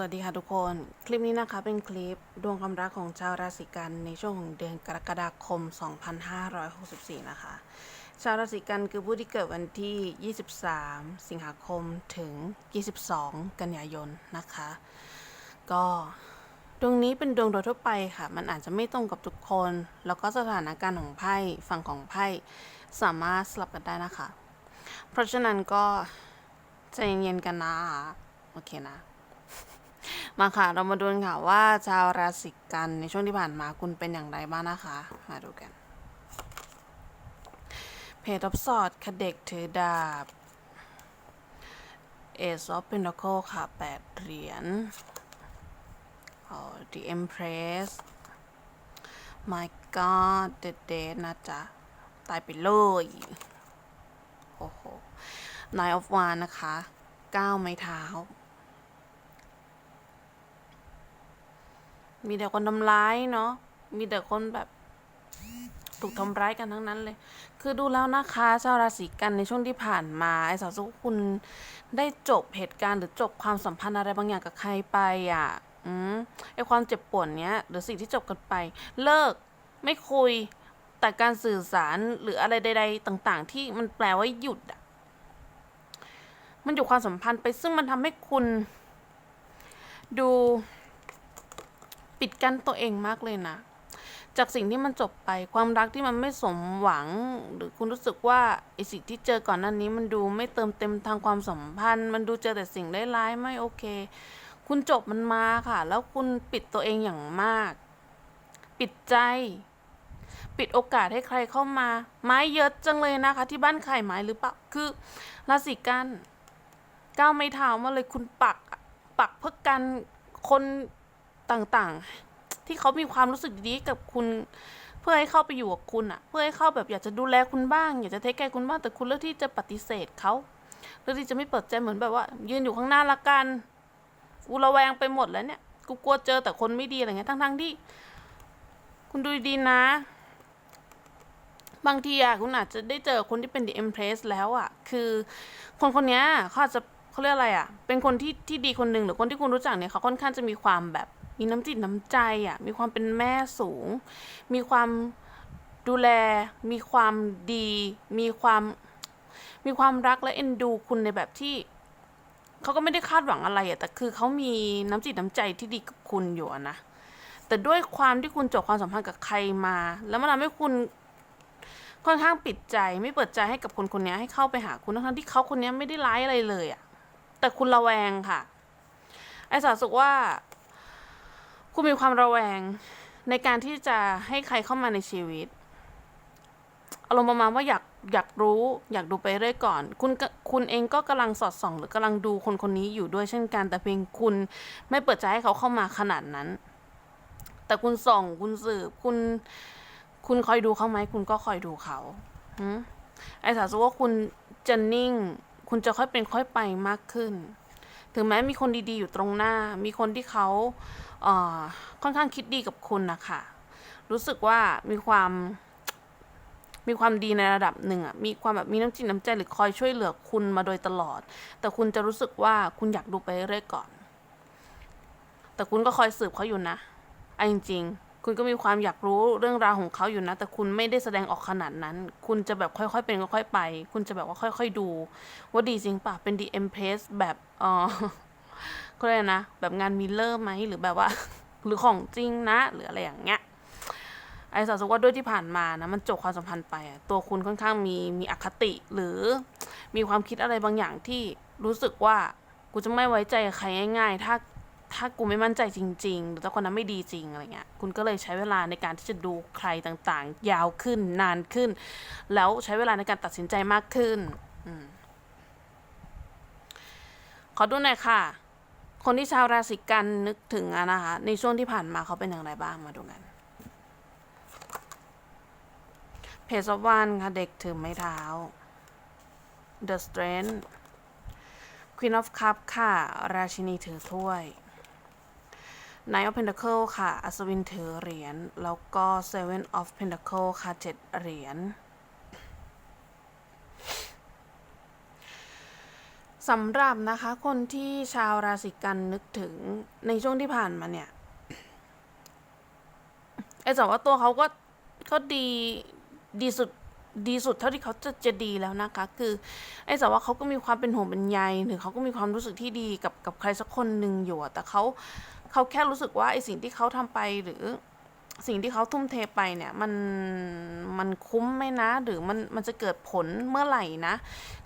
สวัสดีค่ะทุกคน คลิปนี้นะคะเป็นคลิปดวงความรักของชาวราศีกันในช่วงของเดือนกรกฎาคม 2564 นะคะ ชาวราศีกันคือผู้ที่เกิดวันที่ 23 สิงหาคมถึง 22 กันยายนนะคะ ก็ดวงนี้เป็นดวงโดยทั่วไปค่ะ มันอาจจะไม่ตรงกับทุกคน แล้วก็สถานการณ์ของไพ่ฝั่งของไพ่สามารถสลับกันได้นะคะ เพราะฉะนั้นก็ใจเย็นๆกันนะโอเคนะ มาค่ะ เรามาดูกันค่ะว่าชาวราศีกันในช่วงที่ผ่านมาคุณเป็นอย่างไรบ้างนะคะ มาดูกัน เพจทับสอดคเด็กถือดาบ Ace of Pentacle ค่ะแปดเหรียญอ๋อ The Empress My God The Dead นะจ๊ะ ตายไปเลย โอ้โห Nine of Wands นะคะเก้าไม้เท้า มีแต่คนทำร้ายเนาะ มีแต่คนแบบ ถูกทำร้ายกันทั้งนั้นเลย คือดูแล้วนะคะชาวราศีกันในช่วงที่ผ่านมาไอ้สาวสุขคุณได้จบเหตุการณ์หรือจบความสัมพันธ์อะไรบางอย่างกับใครไปอะ อืมไอ้ความเจ็บปวดเนี้ยหรือสิ่งที่จบกันไป เลิกไม่คุยแต่การสื่อสารหรืออะไรใด ๆ ต่างๆ ที่มันแปลว่าหยุดอะ มันอยู่ความสัมพันธ์ไปซึ่งมันทำให้คุณ ดู ปิดกั้นตัวเองมากเลยนะ จากสิ่งที่มันจบไปความรักที่มันไม่สมหวัง หรือคุณรู้สึกว่าไอสิ่งที่เจอก่อนหน้านี้ มันดูไม่เติมเต็มทางความสัมพันธ์ มันดูเจอแต่สิ่งร้ายๆไม่โอเค คุณจบมันมาค่ะ แล้วคุณปิดตัวเองอย่างมาก ปิดใจ ปิดโอกาสให้ใครเข้ามา ไม้เยอะจังเลยนะคะ ที่บ้านใครไม้หรือเปล่าคือราศีกันก้าวไม่เท้ามาเลยคุณปักปักเพื่อกันคน ต่างๆ ที่เขามีความรู้สึกดีกับคุณ เพื่อให้เข้าไปอยู่กับคุณอะเพื่อให้เข้าแบบอยากจะดูแลคุณบ้าง อยากจะเทคแคร์คุณบ้างแต่คุณเลือกที่จะปฏิเสธเขาเลือกที่จะไม่เปิดใจเหมือนแบบว่า ยืนอยู่ข้างหน้าละกันกูระแวงไปหมดแล้วเนี่ยกูกลัวเจอแต่คนไม่ดีอะไรเงี้ยทั้งๆที่ คุณดูดีนะ บางทีอะคุณอาจจะได้เจอคนที่เป็น The Empress แล้วอะคือคนคนเนี้ยเขาอาจจะเขาเรียกอะไรอะเป็นคนที่ที่ดีคนหนึ่งหรือคนที่คุณรู้จักเนี่ยเขาค่อนข้างจะมีความแบบ มีน้ำจิตน้ำใจอะมีความเป็นแม่สูง มีความดูแล มีความดี มีความ มีความรักและเอ็นดูคุณในแบบที่เขาก็ไม่ได้คาดหวังอะไรอะแต่คือเขามีน้ำจิตน้ำใจที่ดีกับคุณอยู่นะ แต่ด้วยความที่คุณจบความสัมพันธ์กับใครมา แล้วมันทำให้คุณค่อนข้างปิดใจไม่เปิดใจให้กับคนคนนี้ให้เข้าไปหาคุณทั้งที่เขาคนนี้ไม่ได้ร้ายอะไรเลยอะแต่คุณระแวงค่ะ ไอ้สาวสุกว่า คุณมีความระแวงในการที่จะให้ใครเข้ามาในชีวิตอารมณ์ประมาณว่าอยากอยากรู้ อยากดูไปเรื่อยก่อน คุณคุณเองก็กำลังสอดส่อง หรือกำลังดูคนคนนี้อยู่ด้วยเช่นกัน แต่เพียงคุณไม่เปิดใจให้เขาเข้ามาขนาดนั้น แต่คุณส่อง คุณสืบ คุณ คุณคอยดูเขาไหม คุณก็คอยดูเขาไอ้สาวสุว่าคุณจะนิ่ง คุณจะค่อยเป็นค่อยไปมากขึ้น ถึงแม้มีคนดีๆอยู่ตรงหน้า มีคนที่เขา ค่อนข้างคิดดีกับคุณนะคะรู้สึกว่ามีความ มีความดีในระดับหนึ่งอะมีความแบบมีน้ำจิตน้ำใจหรือคอยช่วยเหลือคุณมาโดยตลอด แต่คุณจะรู้สึกว่าคุณอยากดูไปเรื่อยก่อน แต่คุณก็คอยสืบเขาอยู่นะเอาจริงๆ คุณก็มีความอยากรู้เรื่องราวของเขาอยู่นะ แต่คุณไม่ได้แสดงออกขนาดนั้น คุณจะแบบค่อยๆเป็นค่อยๆไป คุณจะแบบว่าค่อย ๆดู ว่าดีจริงป่ะเป็นดีเอ็มเพสแบบเออ ก็เลยกนะ แบบงานมิลเลอร์ไหมหรือแบบว่า หรือของจริงนะ หรืออะไรอย่างเงี้ยไอสาวสุว่าด้วยที่ผ่านมานะมันจบความสัมพันธ์ไปอะตัวคุณค่อนข้างมีมีอคติหรือ มีความคิดอะไรบางอย่างที่รู้สึกว่ากูจะไม่ไว้ใจใครง่าย ๆ ถ้าถ้ากูไม่มั่นใจจริง ๆ หรือถ้าคนนั้นไม่ดีจริงอะไรเงี้ย คุณก็เลยใช้เวลาในการที่จะดูใครต่างๆ ยาวขึ้นนานขึ้น แล้วใช้เวลาในการตัดสินใจมากขึ้นอขอดูหน่อยค่ะ คนที่ชาวราศีกันนึกถึงอะนะคะ ในช่วงที่ผ่านมาเขาเป็นอย่างไรบ้างมาดูกันเพจวานค่ะ เด็กถือไม้เท้า The Strength Queen of Cup ค่ะ ราชินีถือถ้วย Knight of Pentacle ค่ะ อัศวินถือเหรียญ แล้วก็ Seven of Pentacle ค่ะเจ็ดเหรียญ สำหรับนะคะคนที่ชาวราศีกันนึกถึงในช่วงที่ผ่านมาเนี่ยไอ้สว่าตัวเขาก็ก็ดีดีสุดดีสุดเท่าที่เขาจะจะดีแล้วนะคะ คือ ไอ้สาว่าเขาก็มีความเป็นห่วงเป็นใยหรือเขาก็มีความรู้สึกที่ดีกับกับใครสักคนหนึ่งอยู่แต่เขาเขาแค่รู้สึกว่าไอ้สิ่งที่เขาทำไปหรือ สิ่งที่เขาทุ่มเทไปเนี่ยมันมันคุ้มไหมนะ หรือมันมันจะเกิดผลเมื่อไหร่นะ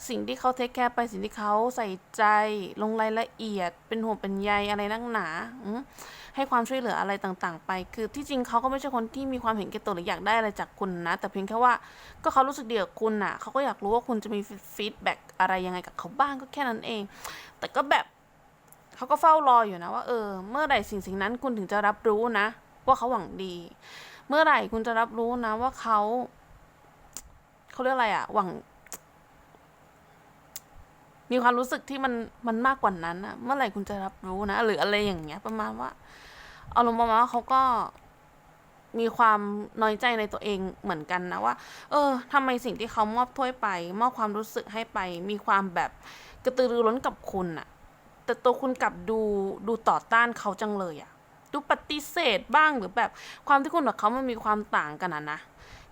สิ่งที่เขาเทคแคร์ไปสิ่งที่เขาใส่ใจลงรายละเอียด เป็นห่วงเป็นใยอะไรนักหนาให้ความช่วยเหลืออะไรต่างๆ ไป คือที่จริงเขาก็ไม่ใช่คนที่มีความเห็นแก่ตัวหรืออยากได้อะไรจากคุณนะ แต่เพียงแค่ว่าก็เขารู้สึกดีกับคุณน่ะเขาก็อยากรู้ว่าคุณจะมีฟีดแบ็กอะไรยังไงกับเขาบ้างก็แค่นั้นเอง แต่ก็แบบเขาก็เฝ้ารออยู่นะว่าเออ เมื่อไหร่สิ่งสิ่งนั้นคุณถึงจะรับรู้นะ ว่าเขาหวังดี เมื่อไหร่คุณจะรับรู้นะว่าเขาเขาเรียกอะไรอะหวัง มีความรู้สึกที่มันมันมากกว่านั้นอะเมื่อไหร่คุณจะรับรู้นะหรืออะไรอย่างเงี้ย ประมาณว่าอาลงประมาณว่าเขาก็มีความน้อยใจในตัวเองเหมือนกันนะว่า เออทำไมสิ่งที่เขามอบถ้วยไป มอบความรู้สึกให้ไป มีความแบบกระตือรือร้นกับคุณอะแต่ตัวคุณกลับดูดูต่อต้านเขาจังเลยอะ ดูปฏิเสธบ้างหรือแบบความที่คุณกับเขามันมีความต่างกันอะนะ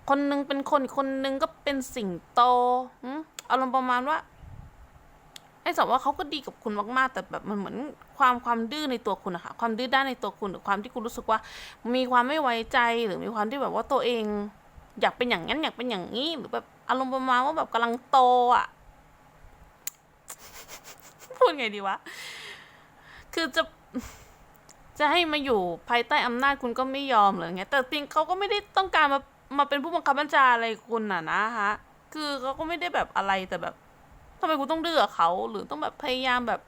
คนนึงเป็นคนคนนึงก็เป็นสิ่งโตอารมณ์ประมาณว่าไอ้สาวว่าเขาก็ดีกับคุณมากๆ แต่แบบมันเหมือนความความดื้อในตัวคุณอะค่ะ ความดื้อด้านในตัวคุณหรือความที่คุณรู้สึกว่า มีความไม่ไว้ใจหรือมีความที่แบบว่าตัวเอง อยากเป็นอย่างนั้นอยากเป็นอย่างนี้ หรือแบบอารมณ์ประมาณว่าแบบกำลังโตอะพูดไงดีวะ คือจะ จะให้มาอยู่ภายใต้อำนาจคุณก็ไม่ยอมหรือไงแต่จริงเขาก็ไม่ได้ต้องการมามาเป็นผู้บังคับบัญชาอะไรคุณน่ะนะฮะคือเขาก็ไม่ได้แบบอะไรแต่แบบทำไมกูต้องเดือกเขาหรือต้องแบบพยายามแบบ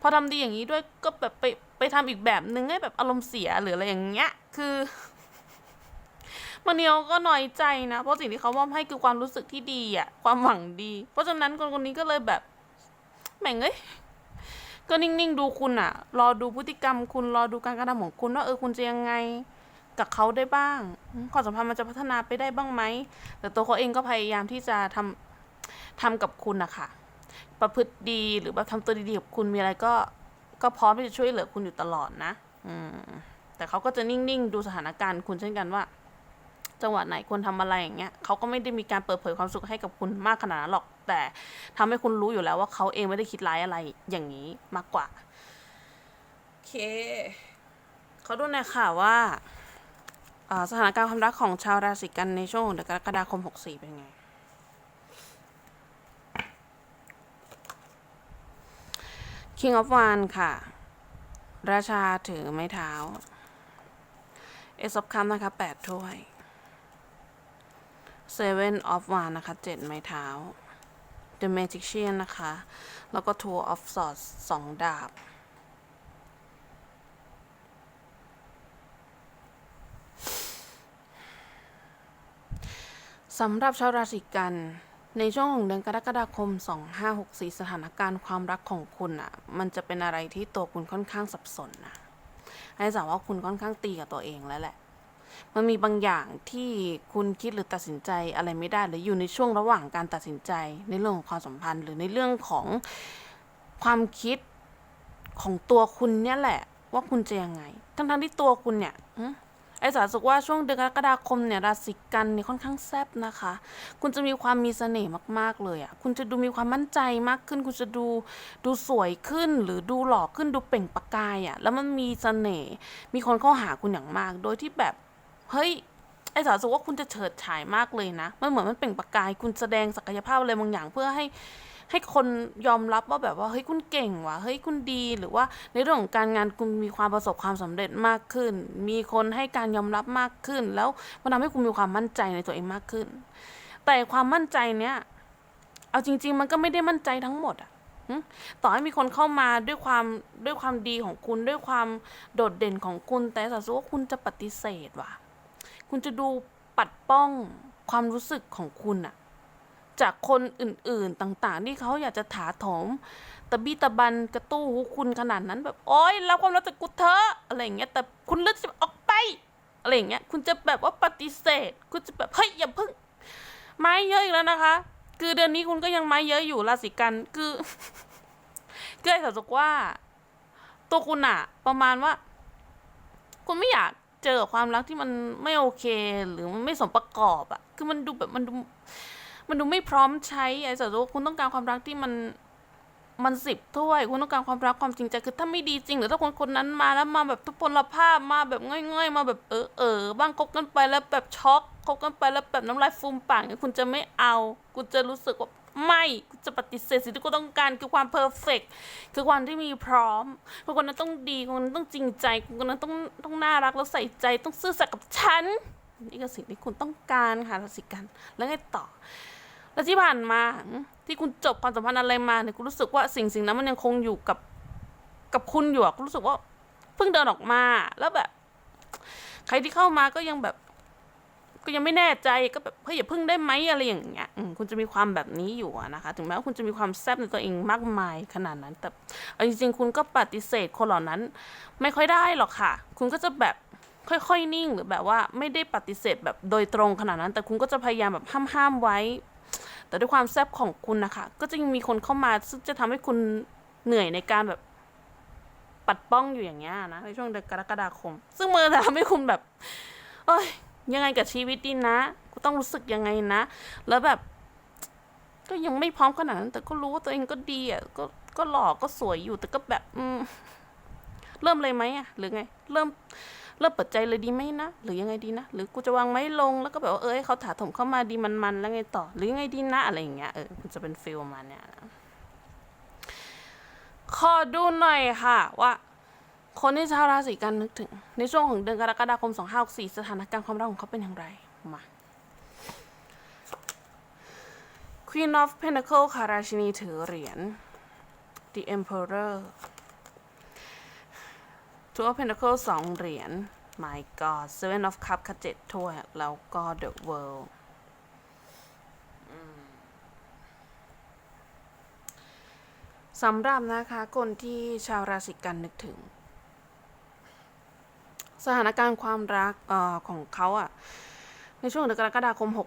พอทำดีอย่างนี้ด้วยก็แบบไปไปทำอีกแบบนึงให้แบบอารมณ์เสียหรืออะไรอย่างเงี้ย คือมันเนียวก็น้อยใจนะ เพราะสิ่งที่เขามอบให้คือความรู้สึกที่ดีอะความหวังดี เพราะฉะนั้นคนคนนี้ก็เลยแบบแม่งเอ้ย ก็นิ่งๆดูคุณอะรอดูพฤติกรรมคุณรอดูการกระทำของคุณว่าเออคุณจะยังไงกับเขาได้บ้างความสัมพันธ์มันจะพัฒนาไปได้บ้างไหมแต่ตัวเขาเองก็พยายามที่จะทำทำกับคุณอะค่ะประพฤติดีหรือแบบทำตัวดีๆกับคุณมีอะไรก็ก็พร้อมที่จะช่วยเหลือคุณอยู่ตลอดนะ อืมแต่เขาก็จะนิ่งๆ ดูสถานการณ์คุณเช่นกันว่า จังหวะไหนควรทำอะไรอย่างเงี้ยเขาก็ไม่ได้มีการเปิดเผยความสุขให้กับคุณมากขนาดนั้นหรอก แต่ทำให้คุณรู้อยู่แล้วว่าเขาเองไม่ได้คิดร้ายอะไรอย่างนี้มากกว่าโอเคเขาดูหน่อยค่ะว่าอ่าสถานการณ์ความรักของชาวราศีกันในช่วงของเดือนกรกฎาคม 64 เป็นไง King of Wands ค่ะ ราชาถือไม้เท้า Ace of Cups นะคะ8ถ้วย Seven of w a n d นะคะ7ไม้เท้า The Magician นะคะ แล้วก็ Two of Swords 2ดาบ สำหรับชาวราศีกันในช่วงของเดือนกรกฎาคม 2564 สถานการณ์ความรักของคุณอะ มันจะเป็นอะไรที่ตัวคุณค่อนข้างสับสนนะให้สาวว่าคุณค่อนข้างตีกับตัวเองแล้วแหละ มันมีบางอย่างที่คุณคิดหรือตัดสินใจอะไรไม่ได้ หรืออยู่ในช่วงระหว่างการตัดสินใจในเรื่องของความสัมพันธ์ หรือในเรื่องของความคิดของตัวคุณเนี่ยแหละ ว่าคุณจะยังไง ทั้งๆที่ตัวคุณเนี่ยไอ้สาสุกว่าช่วงเดือนกรกฎาคมเนี่ยราศีกันเนี่ยค่อนข้างแซ่บนะคะ คุณจะมีความมีเสน่ห์มากๆเลยอะ่ะ คุณจะดูมีความมั่นใจมากขึ้น คุณจะดูดูสวยขึ้น หรือดูหล่อขึ้นดูเปล่งประกายอะ่ะ แล้วมันมีเสน่ห์ มีคนเข้าหาคุณอย่างมาก โดยที่แบบ เฮ้ยไอ้สารสุว่าคุณจะเฉิดฉายมากเลยนะ มันเหมือนมันเปล่งประกาย คุณแสดงศักยภาพอะไรบางอย่างเพื่อให้ให้คนยอมรับว่าแบบว่าเฮ้ยคุณเก่งว่ะเฮ้ยคุณดีหรือว่าในเรื่องของการงานคุณมีความประสบความสำเร็จมากขึ้น มีคนให้การยอมรับมากขึ้น แล้วมันทำให้คุณมีความมั่นใจในตัวเองมากขึ้น แต่ความมั่นใจเนี้ยเอาจริง ๆ มันก็ไม่ได้มั่นใจทั้งหมดอะต่อให้มีคนเข้ามาด้วยความด้วยความดีของคุณด้วยความโดดเด่นของคุณ แต่สาสุว่าคุณจะปฏิเสธว่ะ คุณจะดูปัดป้องความรู้สึกของคุณอะจากคนอื่นๆต่างๆ ที่เขาอยากจะถาโถมตะบี้ตะบันกระตู้หูคุณขนาดนั้นแบบโอ๊ยรับความรักจากกูเถอะอะไรอย่างเงี้ยแต่คุณเลือกจะออกไปอะไรอย่างเงี้ยคุณจะแบบว่าปฏิเสธ คุณจะแบบเฮ้ยอย่าพึ่งไม้เยอะอีกแล้วนะคะ คือเดือนนี้คุณก็ยังไม้เยอะอยู่ราศีกันคือก็เลยรู้สึกว่า ตัวคุณอะประมาณว่า คุณไม่อยาก เจอความรักที่มันไม่โอเค หรือมันไม่สมประกอบอะคือมันดูแบบมันดูมันดูไม่พร้อมใช้ไอ้สารว่าคุณต้องการความรักที่มันมันสิบถ้วยคุณต้องการความรักความจริงใจคือถ้าไม่ดีจริง หรือถ้าคนคนนั้นมาแล้วมาแบบทุพพลภาพมาแบบง่อยๆ มาแบบเออเออบ้างคบกันไปแล้วแบบช็อกคบกันไปแล้วแบบน้ำลายฟูมปากเนี่ยคุณจะไม่เอา คุณจะรู้สึกว่า ไม่คุณจะปฏิเสธสิ่งที่คุณต้องการคือความเพอร์เฟกคือความที่มีพร้อมคนคนนั้นต้องดีคนนั้นต้องจริงใจคนคนนั้นต้องต้องน่ารักแล้วใส่ใจต้องซื่อสัตย์กับฉันนี่คือสิ่งที่คุณต้องการค่ะราศีกันแล้วไงต่อ แล้วที่ผ่านมาที่คุณจบความสัมพันธ์อะไรมาเนี่ยคุณรู้สึกว่าสิ่งสิ่งนั้นมันยังคงอยู่กับกับคุณอยู่อะคุณรู้สึกว่าเพิ่งเดินออกมาแล้วแบบ ใครที่เข้ามาก็ยังแบบ ก็ยังไม่แน่ใจก็แบบเฮ้ยอย่าพึ่งได้ไหมอะไรอย่างเงี้ยคุณจะมีความแบบนี้อยู่นะคะ ถึงแม้ว่าคุณจะมีความแซ่บในตัวเองมากมายขนาดนั้น แต่เอาจริงๆ คุณก็ปฏิเสธคนเหล่านั้น ไม่ค่อยได้หรอกค่ะ คุณก็จะแบบค่อยๆ นิ่งหรือแบบว่าไม่ได้ปฏิเสธแบบโดยตรงขนาดนั้น แต่คุณก็จะพยายามแบบห้ามๆไว้ แต่ด้วยความแซ่บของคุณนะคะ ก็จะยังมีคนเข้ามาซึ่งจะทำให้คุณเหนื่อยในการแบบปัดป้องอยู่อย่างเงี้ยนะในช่วงเดือนกรกฎาคม ซึ่งมือจะทำให้คุณแบบ เอ้ย ยังไงกับชีวิตดีนะกูต้องรู้สึกยังไงนะ แล้วแบบ ก็ยังไม่พร้อมขนาดนั้น แต่ก็รู้ว่าตัวเองก็ดีอะก็ก็หล่อก็สวยอยู่แต่ก็แบบ อืมเริ่มเลยไหมอะ หรือไง เริ่มเริ่มเปิดใจเลยดีไหมนะ หรือยังไงดีนะ หรือกูจะวางไม้ลงแล้วก็แบบว่าเออเขาถาถมเข้ามาดีมันๆแล้วไงต่อ หรือยังไงดีนะอะไรอย่างเงี้ยเออมันจะเป็นฟิลประมาณเนี้ยนะขอดูหน่อยค่ะว่า คนที่ชาวราศีกันนึกถึง ในช่วงของเดือนกรกฎาคม 2564 สถานการณ์ความรักของเขาเป็นอย่างไร มา Queen of Pentacle ค่ะราชินีถือเหรียญ The Emperor Two of Pentacle สองเหรียญ My God Seven of Cup ค่ะเจ็ดถ้วย แล้วก็ The World อืมสำหรับนะคะคนที่ชาวราศีกันนึกถึง สถานการณ์ความรักเอ่อของเขาอะในช่วงเดือนกรกฎาคม 64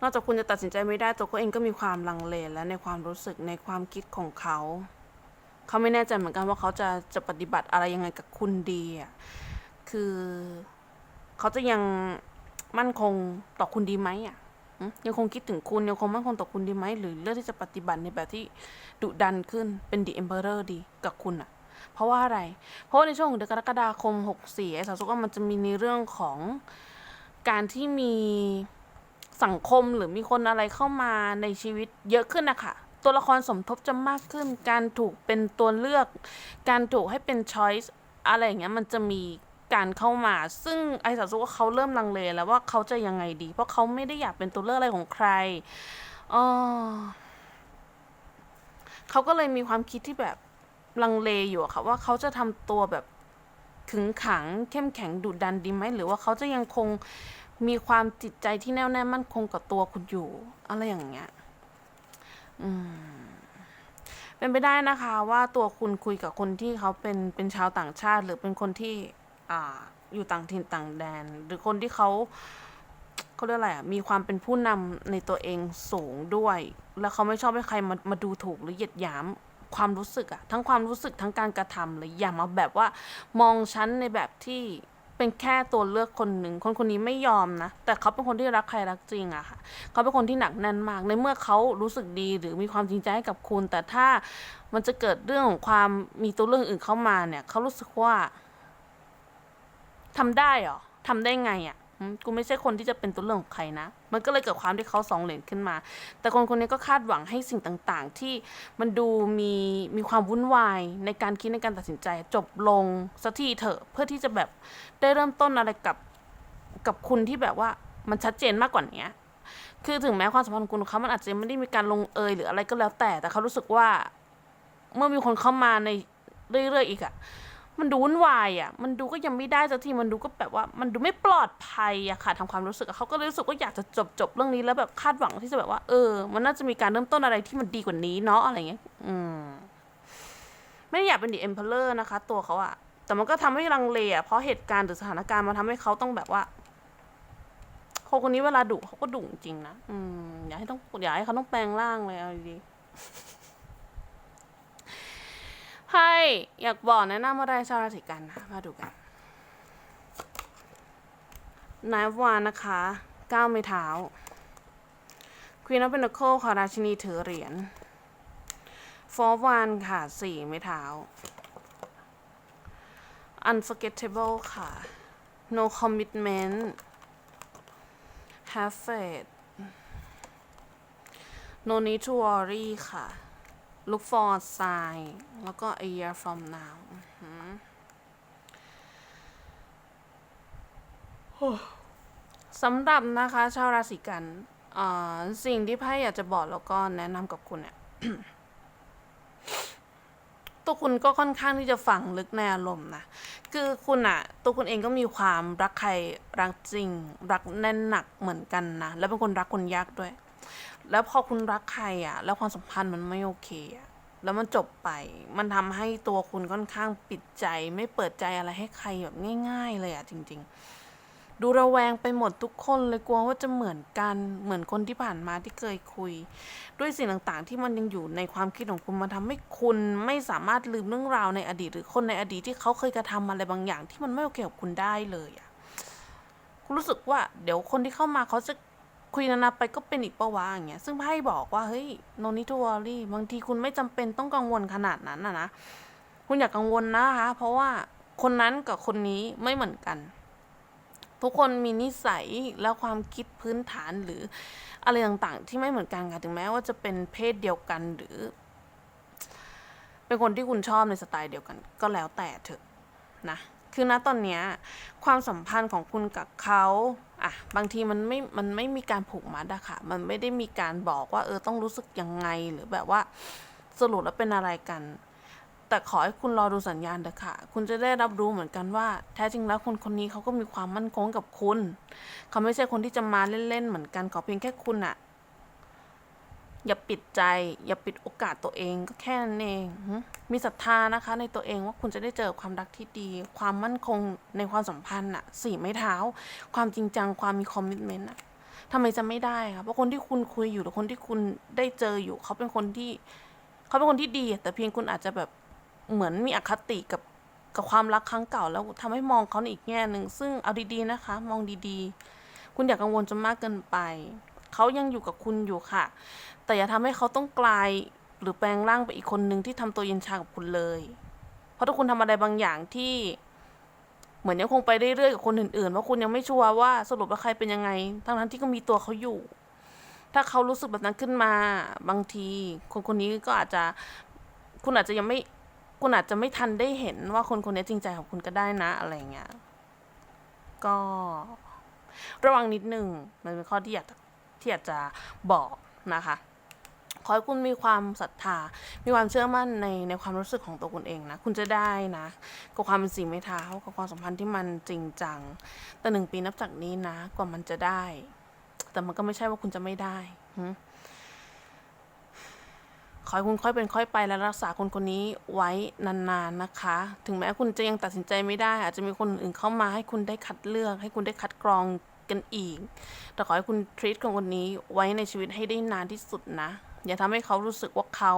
นอกจากคุณจะตัดสินใจไม่ได้ตัวเขาเองก็มีความลังเลและในความรู้สึกในความคิดของเขา เขาไม่แน่ใจเหมือนกันว่าเขาจะจะปฏิบัติอะไรยังไงกับคุณดีอะคือเขาจะยังมั่นคงต่อคุณดีไหมอะยังคงคิดถึงคุณยังคงมั่นคงต่อคุณดีไหมหรือเลือกที่จะปฏิบัติในแบบที่ดุดันขึ้นเป็น The Emperor ดีกับคุณอะ เพราะว่าอะไร เพราะว่าในช่วงของเดือนกรกฎาคม 64ไอ้สาวสุกว่ามันจะมีในเรื่องของการที่มีสังคมหรือมีคนอะไรเข้ามาในชีวิตเยอะขึ้นนะคะตัวละครสมทบจะมากขึ้น การถูกเป็นตัวเลือก การถูกให้เป็นช้อยส์อะไรอย่างเงี้ยมันจะมีการเข้ามา ซึ่งไอ้สาวสุกว่าเขาเริ่มลังเลแล้วว่าเขาจะยังไงดี เพราะเขาไม่ได้อยากเป็นตัวเลือกอะไรของใครอ๋อเขาก็เลยมีความคิดที่แบบ ลังเลอยู่ค่ะว่าเขาจะทำตัวแบบขึงขังเข้มแข็งดุดันดีไหมหรือว่าเขาจะยังคงมีความจิตใจที่แน่วแน่มั่นคงกับตัวคุณอยู่ อะไรอย่างเงี้ยอืมเป็นไปได้นะคะว่าตัวคุณคุยกับคนที่เขาเป็นเป็นชาวต่างชาติ หรือเป็นคนที่อ่าอยู่ต่างถิ่นต่างแดน หรือคนที่เขาเขาเรียกอะไรอะมีความเป็นผู้นำในตัวเองสูงด้วย แล้วเขาไม่ชอบให้ใครมามาดูถูกหรือเหยียดหยาม ความรู้สึกอะทั้งความรู้สึกทั้งการกระทำเลยอย่ามาแบบว่ามองฉันในแบบที่เป็นแค่ตัวเลือกคนหนึ่งคนคนนี้ไม่ยอมนะ แต่เขาเป็นคนที่รักใครรักจริงอะค่ะ เขาเป็นคนที่หนักแน่นมาก ในเมื่อเขารู้สึกดีหรือมีความจริงใจให้กับคุณ แต่ถ้ามันจะเกิดเรื่องของความมีตัวเรื่องอื่นเข้ามาเนี่ย เขารู้สึกว่าทำได้หรอทำได้ไงอะ กูไม่ใช่คนที่จะเป็นตัวเรื่องของใครนะ มันก็เลยเกิดความที่เขาสองเหรียญขึ้นมา แต่คนคนนี้ก็คาดหวังให้สิ่งต่างๆ ที่มันดูมีมีความวุ่นวายในการคิดในการตัดสินใจ จบลงสักทีเถอะเพื่อที่จะแบบได้เริ่มต้นอะไรกับกับคุณที่แบบว่ามันชัดเจนมากกว่านี้คือถึงแม้ความสัมพันธ์ของคุณกับเขามันอาจจะไม่ได้มีการลงเอยหรืออะไรก็แล้วแต่ แต่เขารู้สึกว่า เมื่อมีคนเข้ามาในเรื่อยๆอีกอะ มันดูวุ่นวายอะมันดูก็ยังไม่ได้สักที มันดูก็แบบว่า มันดูไม่ปลอดภัยอะค่ะทาความรู้สึกเขาก็เลยรู้สึกว่าอยากจะจบจบเรื่องนี้แล้วแบบคาดหวังที่จะแบบว่า เออ มันน่าจะมีการเริ่มต้นอะไรที่มันดีกว่านี้เนาะอะไรเงี้ย อืม ไม่ได้อยากเป็นดีเอ็มเพลเลอร์นะคะ ตัวเขาอะแต่มันก็ทำให้ลังเลอะเพราะเหตุการณ์หรือสถานการณ์มันทำให้เขาต้องแบบว่าคนคนนี้เวลาดุเขาก็ดุจริงนะ อืม อยากให้ต้องอยากให้เขาต้องแปลงร่างเลยเอาดี ไพ่อยากบอกแนะนำอะไรชาวราศีกันนะมาดูกันนายวันนะคะก้าวไม่เท้า Queen of Pentacles ค่ะราชินีถือเหรียญ Four One ค่ะสี่ไม่เท้า Unforgettable ค่ะ No commitment Have faith No need to worry ค่ะ Look for sign แล้วก็ a year from now อื้อหือโอ้สำหรับนะคะชาวราศีกันสิ่งที่ไพ่อยากจะบอกแล้วก็แนะนำกับคุณเนี่ยตัวคุณก็ค่อนข้างที่จะฝังลึกในอารมณ์นะคือคุณอะตัวคุณเองก็มีความรักใครรักจริง รักแน่นหนักเหมือนกันนะ แล้วเป็นคนรักคนยากด้วย แล้วพอคุณรักใครอะแล้วความสัมพันธ์มันไม่โอเคอะแล้วมันจบไป มันทำให้ตัวคุณค่อนข้างปิดใจ ไม่เปิดใจอะไรให้ใครแบบง่าย ๆ เลยอะจริง ๆ ดูระแวงไปหมดทุกคนเลยกลัวว่าจะเหมือนกันเหมือนคนที่ผ่านมาที่เคยคุย ด้วยสิ่งต่างๆ ที่มันยังอยู่ในความคิดของคุณมันทำให้คุณไม่สามารถลืมเรื่องราวในอดีต หรือคนในอดีตที่เขาเคยกระทำอะไรบางอย่าง ที่มันไม่โอเคกับคุณได้เลยอะคุณรู้สึกว่า เดี๋ยวคนที่เข้ามาเขาจะ คุยนานๆไปก็เป็นอีกประวะอย่างเงี้ยซึ่งไพ่บอกว่าเฮ้ย no need to worry บางทีคุณไม่จำเป็นต้องกังวลขนาดนั้นนะนะคุณอย่ากกังวลนะคะ เพราะว่าคนนั้นกับคนนี้ไม่เหมือนกัน ทุกคนมีนิสัยและความคิดพื้นฐานหรืออะไรต่างๆ ที่ไม่เหมือนกันค่ะถึงแม้ว่าจะเป็นเพศเดียวกันหรือ เป็นคนที่คุณชอบในสไตล์เดียวกัน ก็แล้วแต่เถอะนะคือณตอนนี้ความสัมพันธ์ของคุณกับเขา อะบางทีมันไม่ มันไม่มีการผูกมัดอะค่ะ มันไม่ได้มีการบอกว่าเออต้องรู้สึกยังไงหรือแบบว่าสรุปแล้วเป็นอะไรกัน แต่ขอให้คุณรอดูสัญญาณเถอะค่ะ คุณจะได้รับรู้เหมือนกันว่า แท้จริงแล้วคนคนนี้เขาก็มีความมั่นคงกับคุณ เขาไม่ใช่คนที่จะมาเล่นๆเหมือนกันขอเพียงแค่คุณอะ อย่าปิดใจ อย่าปิดโอกาสตัวเองก็แค่นั้นเอง มีศรัทธานะคะในตัวเองว่าคุณจะได้เจอความรักที่ดี ความมั่นคงในความสัมพันธ์อะสี่ไม้เท้า ความจริงจัง ความมีคอมมิชเมนต์อะทำไมจะไม่ได้คะเพราะคนที่คุณคุยอยู่หรือคนที่คุณได้เจออยู่ เขาเป็นคนที่ เขาเป็นคนที่ดี แต่เพียงคุณอาจจะแบบเหมือนมีอคติกับกับความรักครั้งเก่า แล้วทำให้มองเขาในอีกแง่หนึ่งซึ่งเอาดีๆนะคะ มองดีๆ คุณอย่ากังวลจนมากเกินไป เขายังอยู่กับคุณอยู่ค่ะ แต่อย่าทำให้เขาต้องกลายหรือแปลงร่างไปอีกคนหนึ่งที่ทำตัวเย็นชากับคุณเลย เพราะถ้าคุณทำอะไรบางอย่างที่ เหมือนยังคงไปเรื่อยๆกับคนอื่นๆว่าคุณยังไม่ชัวร์ว่าสรุปว่าใครเป็นยังไง ทั้งนั้นที่ก็มีตัวเขาอยู่ ถ้าเขารู้สึกแบบนั้นขึ้นมา บางที คนคนนี้ก็อาจจะคุณอาจจะยังไม่คุณอาจจะไม่ทันได้เห็นว่าคนคนนี้จริงใจกับคุณก็ได้นะอะไรเงี้ยก็ระวังนิดนึงมันเป็นข้อที่อยากจะ ที่อยากจะบอกนะคะขอให้คุณมีความศรัทธา มีความเชื่อมั่นในในความรู้สึกของตัวคุณเองนะ คุณจะได้นะ กับความเป็นสีไม้เท้า กับความสัมพันธ์ที่มันจริงจัง แต่หนึ่งปีนับจากนี้นะ กว่ามันจะได้ แต่มันก็ไม่ใช่ว่าคุณจะไม่ได้ ขอให้คุณค่อยเป็นค่อยไปและรักษาคนคนนี้ไว้นานๆนะคะ ถึงแม้คุณจะยังตัดสินใจไม่ได้ อาจจะมีคนอื่นเข้ามาให้คุณได้คัดเลือก ให้คุณได้คัดกรอง กันอีก แต่ขอให้คุณทรีตคนคนนี้ไว้ในชีวิตให้ได้นานที่สุดนะ อย่าทำให้เขารู้สึกว่าเขา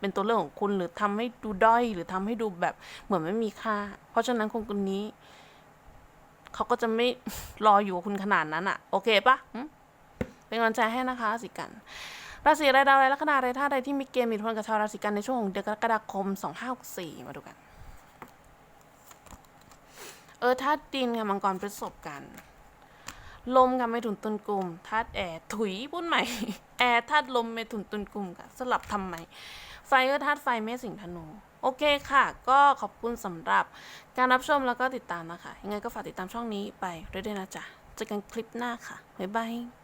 เป็นตัวเลือกของคุณหรือทำให้ดูด้อยหรือทำให้ดูแบบเหมือนไม่มีค่า เพราะฉะนั้นคนคนนี้ เขาก็จะไม่รออยู่กับคุณขนาดนั้นอะโอเคปะเป็นกำลังใจให้นะคะราศีกันราศีอะไรดาวอะไรลัคนาอะไรท่าใดที่มีเกณฑ์มีทนกับชาวราศีกันในช่วงของเดือนกรกฎาคม 2564 มาดูกัน เออธาตุดินค่ะมังกรพฤษภกัน ลมกับเมถุนตุนกลุ่มธาตุแอร์ถุยพุ่นใหม่ แอร์ธาตุลมเมถุนตุนกลุ่มค่ะสลับทำไมไฟก็ธาตุไฟเมษสิงห์ธนู โอเคค่ะ ก็ขอบคุณสำหรับการรับชมแล้วก็ติดตามนะคะ ยังไงก็ฝากติดตามช่องนี้ไปเรื่อยๆนะจ๊ะเจอกันคลิปหน้าค่ะ บ๊ายบาย